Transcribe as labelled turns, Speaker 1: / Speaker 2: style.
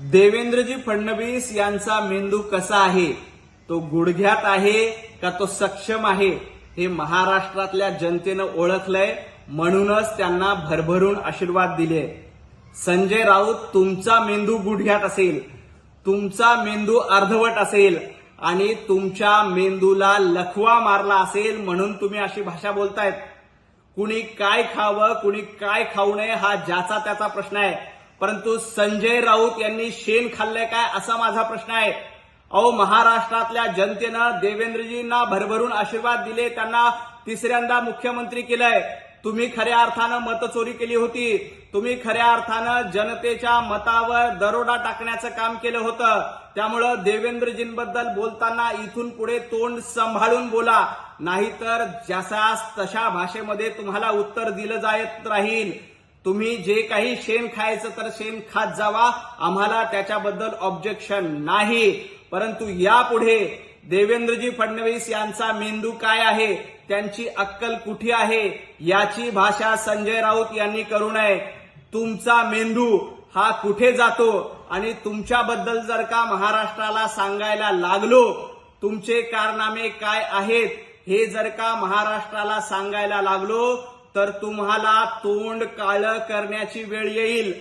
Speaker 1: देवेंद्रजी फडणवीस यांचा मेंदू कसा आहे? तो गुडघ्यात आहे का तो सक्षम आहे? हे महाराष्ट्रातल्या जनतेनं ओळखलंय. म्हणूनच त्यांना भरभरून आशीर्वाद दिले. संजय राऊत तुमचा मेंदू गुडघ्यात असेल. तुमचा मेंदू अर्धवट असेल. आणि तुमच्या मेंदूला लखवा मारला असेल म्हणून तुम्ही अशी भाषा बोलतायत. कुणी काय खावं कुणी काय खाऊ नये हा ज्याचा त्याचा प्रश्न आहे. परंतु संजय राऊत यांनी शेण खाल्लंय काय असा माझा प्रश्न आहे. अहो महाराष्ट्रातल्या जनतेनं देवेंद्रजींना भरभरून आशीर्वाद दिले त्यांना तिसऱ्यांदा मुख्यमंत्री केलंय. तुम्ही खऱ्या अर्थानं मतचोरी केली होती. तुम्ही खऱ्या अर्थानं जनतेच्या मतावर दरोडा टाकण्याचं काम केलं होतं. त्यामुळं देवेंद्रजींबद्दल बोलताना इथून पुढे तोंड सांभाळून बोला. नाहीतर जसास तशा भाषेमध्ये तुम्हाला उत्तर दिलं जात राहील. तुम्ही जे काही शेण खायचं तर शेण खात जावा. आम्हाला त्याच्याबद्दल ऑब्जेक्शन नाही. परंतु यापुढे देवेंद्रजी फडणवीस यांचा मेंदू काय आहे? त्यांची अक्कल कुठे आहे? याची भाषा संजय राऊत यांनी करू नये. तुमचा मेंदू हा कुठे जातो? आणि तुमच्याबद्दल जर का महाराष्ट्राला सांगायला लागलो तुमचे कारनामे काय आहेत? हे जर का महाराष्ट्राला सांगायला लागलो तर तुम्हाला तोंड काळं करण्याची वेळ येईल.